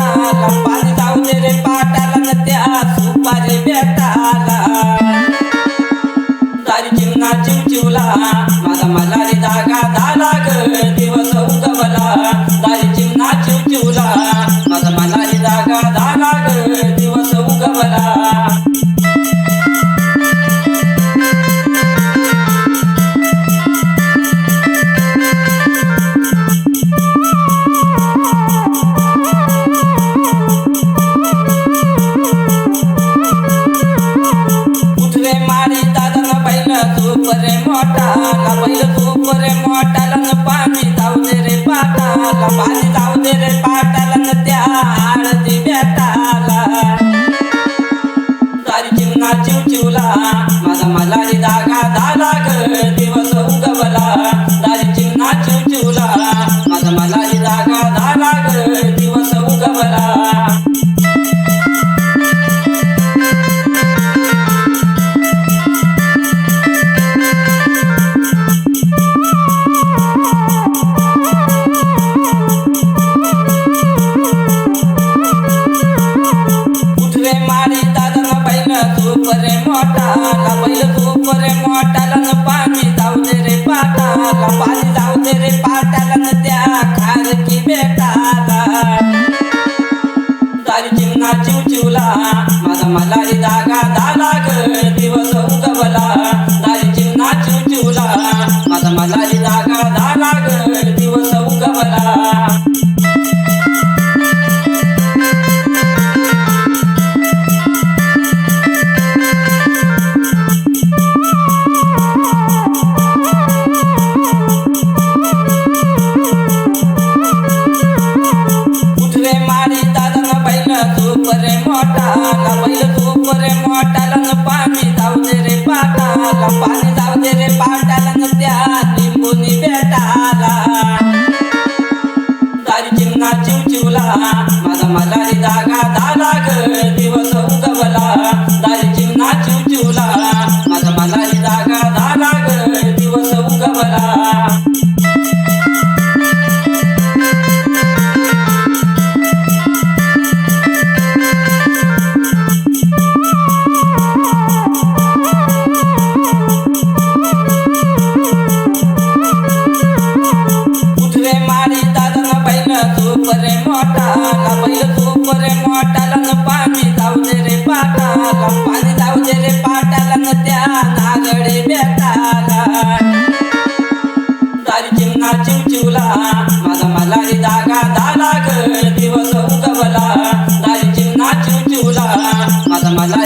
पाटाला पाणी जाऊ दे रे पाटाला नद्या सुपारी बेटाला सारी जीवना चिवचिवला माझा मला रे जागा झाला ग दिवस उगवला. सारी जीवना चिवचिवला माझा मला रे जागा ग दिवस उगवला. रे मोठाला बैल रे मोठाला न पाणी जाऊ दे रे पाटाला पाणी जाऊ दे रे पाटाला न त्या बेटाला दारी चिवचिवला माझा मलारी जागा झाला ग दिवस उगवला. तूप रे मोठाला बैल तूप रे मोठाला न पाणी जाऊ दे रे पाटाला पाणी जाऊ दे रे पाटाला न त्या खारकी बेटाला. चिमना चिव चिवला माझा मलारी जागा झाला ग दिवस उगवला. दारी चिव चिवला माझा मलारी जागा झाला ग. रे मोठाला बैल तूप रे मोठाला न पाणी जाऊ दे रे पाटाला पाणी जाऊ दे रे पाटाला न त्या निंबुनी बेटाला दारी चिमना चिव चिवला माझा मलारी जागा दादा ग दिवस उगवला. दारी चिमना चिव चिवला माझा मलारी जागा दादा ग दिवस उगवला. पाटाला पाणी लावते रे पाटाला न त्या नागडे बेटाला दारी माझा दागा दाला दिवस उगवला. दारी चिमना चिवचिवला माझा मला